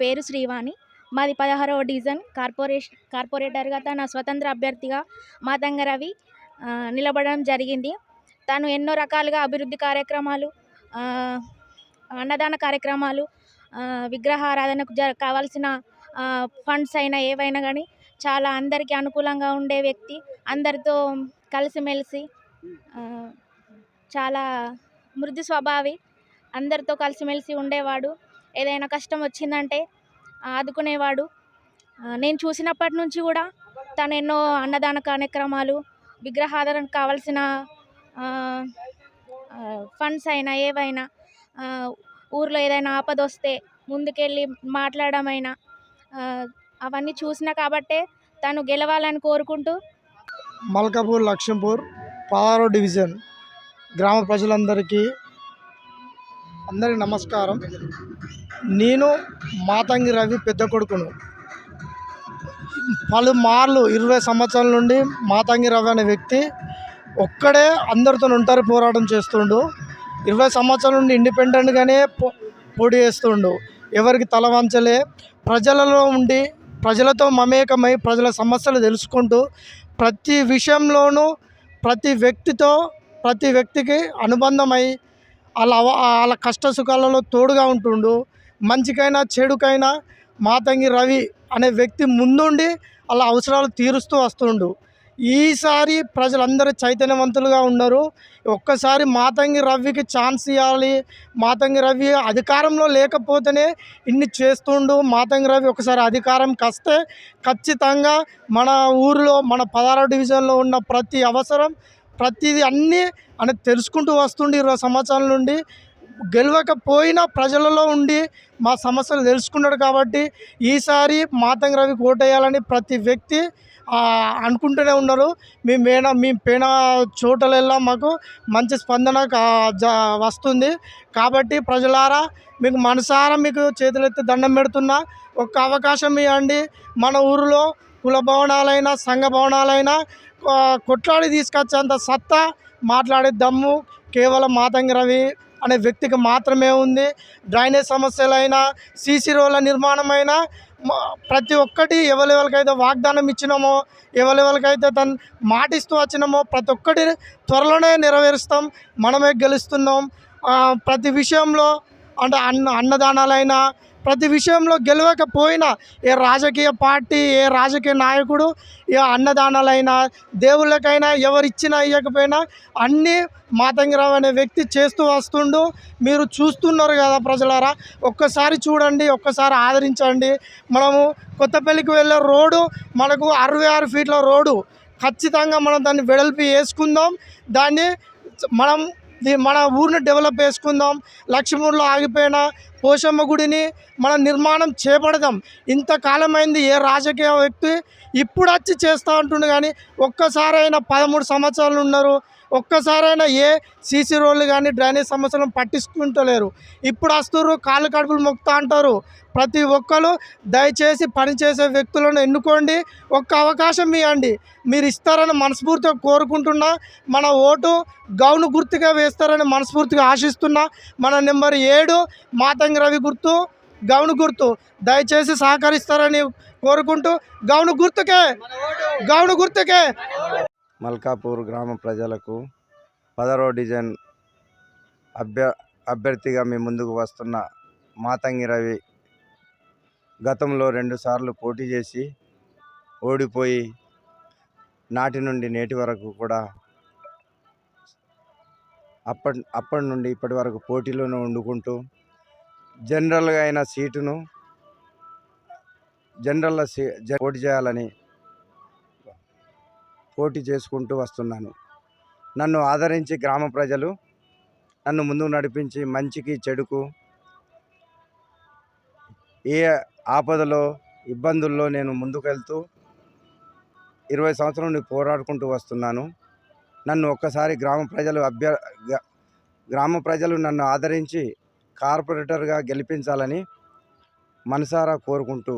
పేరు శ్రీవాణి. మాది పదహారవ డివిజన్. కార్పొరేషన్ కార్పొరేటర్గా తన స్వతంత్ర అభ్యర్థిగా మాతంగ రవి నిలబడడం జరిగింది. తను ఎన్నో రకాలుగా అభివృద్ధి కార్యక్రమాలు అన్నదాన కార్యక్రమాలు విగ్రహారాధనకు జ కావాల్సిన ఫండ్స్ అయినా ఏవైనా కానీ చాలా అందరికీ అనుకూలంగా ఉండే వ్యక్తి. అందరితో కలిసిమెలిసి చాలా మృదు స్వభావి అందరితో కలిసిమెలిసి ఉండేవాడు. ఏదైనా కష్టం వచ్చిందంటే ఆదుకునేవాడు. నేను చూసినప్పటి నుంచి కూడా తను ఎన్నో అన్నదాన కార్యక్రమాలు విగ్రహాధారణకు కావాల్సిన ఫండ్స్ అయినా ఏవైనా ఊర్లో ఏదైనా ఆపద వస్తే ముందుకెళ్ళి మాట్లాడమైనా అవన్నీ చూసిన కాబట్టే తను గెలవాలని కోరుకుంటూ మల్కాపూర్ లక్ష్మీపూర్ పదహారో డివిజన్ గ్రామ ప్రజలందరికీ అందరి నమస్కారం. నేను మాతంగి రవి పెద్ద కొడుకును. పలుమార్లు ఇరవై సంవత్సరాల నుండి మాతంగి రవి అనే వ్యక్తి ఒక్కడే అందరితో ఉంటారు పోరాటం చేస్తుండు. ఇరవై సంవత్సరాల నుండి ఇండిపెండెంట్గానే పో పోటీ చేస్తుండు. ఎవరికి తల వంచలే. ప్రజలలో ఉండి ప్రజలతో మమేకమై ప్రజల సమస్యలు తెలుసుకుంటూ ప్రతి విషయంలోనూ ప్రతి వ్యక్తితో ప్రతి వ్యక్తికి అనుబంధమై వాళ్ళ వాళ్ళ కష్ట సుఖాలలో తోడుగా ఉంటుండు. మంచికైనా చెడుకైనా మాతంగి రవి అనే వ్యక్తి ముందుండి వాళ్ళ అవసరాలు తీరుస్తూ వస్తుండు. ఈసారి ప్రజలందరూ చైతన్యవంతులుగా ఉన్నారు. ఒక్కసారి మాతంగి రవికి ఛాన్స్ ఇవ్వాలి మాతంగి రవి అధికారంలో లేకపోతేనే ఇన్ని చేస్తుండు. మాతంగి రవి ఒకసారి అధికారం కస్తే ఖచ్చితంగా మన ఊరిలో మన పదహారో డివిజన్లో ఉన్న ప్రతి అవసరం ప్రతిదీ అన్నీ అని తెలుసుకుంటూ వస్తుండే ఇరవై సంవత్సరాల నుండి. గెలవకపోయినా ప్రజలలో ఉండి మా సమస్యలు తెలుసుకున్నాడు కాబట్టి ఈసారి మాతంగి రవి ఓటేయాలని ప్రతి వ్యక్తి అనుకుంటూనే ఉన్నారు. మీ మేన మీ పేన చోటలెల్లా మాకు మంచి స్పందన కా- జ- వస్తుంది. కాబట్టి ప్రజలారా మీకు మనసారా మీకు చేతులెత్తి దండం పెడుతున్నా. ఒక్క అవకాశం ఇవ్వండి. మన ఊరిలో కుల భవనాలైనా సంఘ భవనాలైనా కొట్లాడి తీసుకొచ్చేంత సత్తా మాట్లాడే దమ్ము కేవలం మాతంగి రవి అనే వ్యక్తికి మాత్రమే ఉంది. డ్రైనేజ్ సమస్యలైనా సీసీ రోడ్ల నిర్మాణమైనా ప్రతి ఒక్కటి ఎవరెవరికైతే వాగ్దానం ఇచ్చినామో ఎవరెవరికైతే తను మాటిస్తూ వచ్చినామో ప్రతి ఒక్కటి త్వరలోనే నెరవేరుస్తాం. మనమే గెలుస్తున్నాం. ప్రతి విషయంలో అంటే అన్న అన్నదానాలైనా ప్రతి విషయంలో గెలవకపోయినా ఏ రాజకీయ పార్టీ ఏ రాజకీయ నాయకుడు ఏ అన్నదానాలైనా దేవుళ్ళకైనా ఎవరిచ్చినా ఇవ్వకపోయినా అన్నీ మాతంగిరావు అనే వ్యక్తి చేస్తూ వస్తుండు. మీరు చూస్తున్నారు కదా ప్రజలారా ఒక్కసారి చూడండి ఒక్కసారి ఆదరించండి. మనము కొత్తపల్లికి వెళ్ళే రోడ్డు మనకు అరవై ఆరు ఫీట్ల రోడ్డు. ఖచ్చితంగా మనం దాన్ని వెడల్పి వేసుకుందాం దాన్ని మనం మన ఊరిని డెవలప్ చేసుకుందాం లక్ష్మూరులో ఆగిపోయిన పోషమ్మ గుడిని మనం నిర్మాణం చేపడదాం. ఇంతకాలమైంది ఏ రాజకీయ వ్యక్తి ఇప్పుడు వచ్చి చేస్తూ ఉంటుండు కానీ ఒక్కసారైనా పదమూడు సంవత్సరాలు ఉన్నారు. ఒక్కసారైనా ఏ సీసీ రోడ్లు కానీ డ్రైనేజ్ సమస్యలను పట్టించుకుంటలేరు. ఇప్పుడు వస్తున్నారు కాళ్ళు కడుపులు మొక్కుతా అంటారు. ప్రతి ఒక్కరు దయచేసి పనిచేసే వ్యక్తులను ఎన్నుకోండి. ఒక్క అవకాశం ఇవ్వండి. మీరు ఇస్తారని మనస్ఫూర్తిగా కోరుకుంటున్నా. మన ఓటు గౌను గుర్తుగా వేస్తారని మనస్ఫూర్తిగా ఆశిస్తున్నా. మన నెంబర్ ఏడు మాతంగి రవి గుర్తు గౌను గుర్తు. దయచేసి సహకరిస్తారని కోరుకుంటూ గౌను గుర్తుకే గౌను గుర్తుకే. మల్కాపూర్ గ్రామ ప్రజలకు పదరో డిజైన్ అభ్య అభ్యర్థిగా మీ ముందుకు వస్తున్న మాతంగి రవి గతంలో రెండుసార్లు పోటీ చేసి ఓడిపోయి నాటి నుండి నేటి వరకు కూడా అప్పటి అప్పటి నుండి ఇప్పటి వరకు పోటీలోనే వండుకుంటూ జనరల్గా అయిన సీటును జనరల్ సీ పోటీ చేయాలని పోటీ చేసుకుంటూ వస్తున్నాను. నన్ను ఆదరించి గ్రామ ప్రజలు నన్ను ముందుకు నడిపించి మంచికి చెడుకు ఏ ఆపదలో ఇబ్బందుల్లో నేను ముందుకెళ్తూ ఇరవై సంవత్సరం నుండి పోరాడుకుంటూ వస్తున్నాను. నన్ను ఒక్కసారి గ్రామ ప్రజలు అభ్య గ్రామ ప్రజలు నన్ను ఆదరించి కార్పొరేటర్గా గెలిపించాలని మనసారా కోరుకుంటూ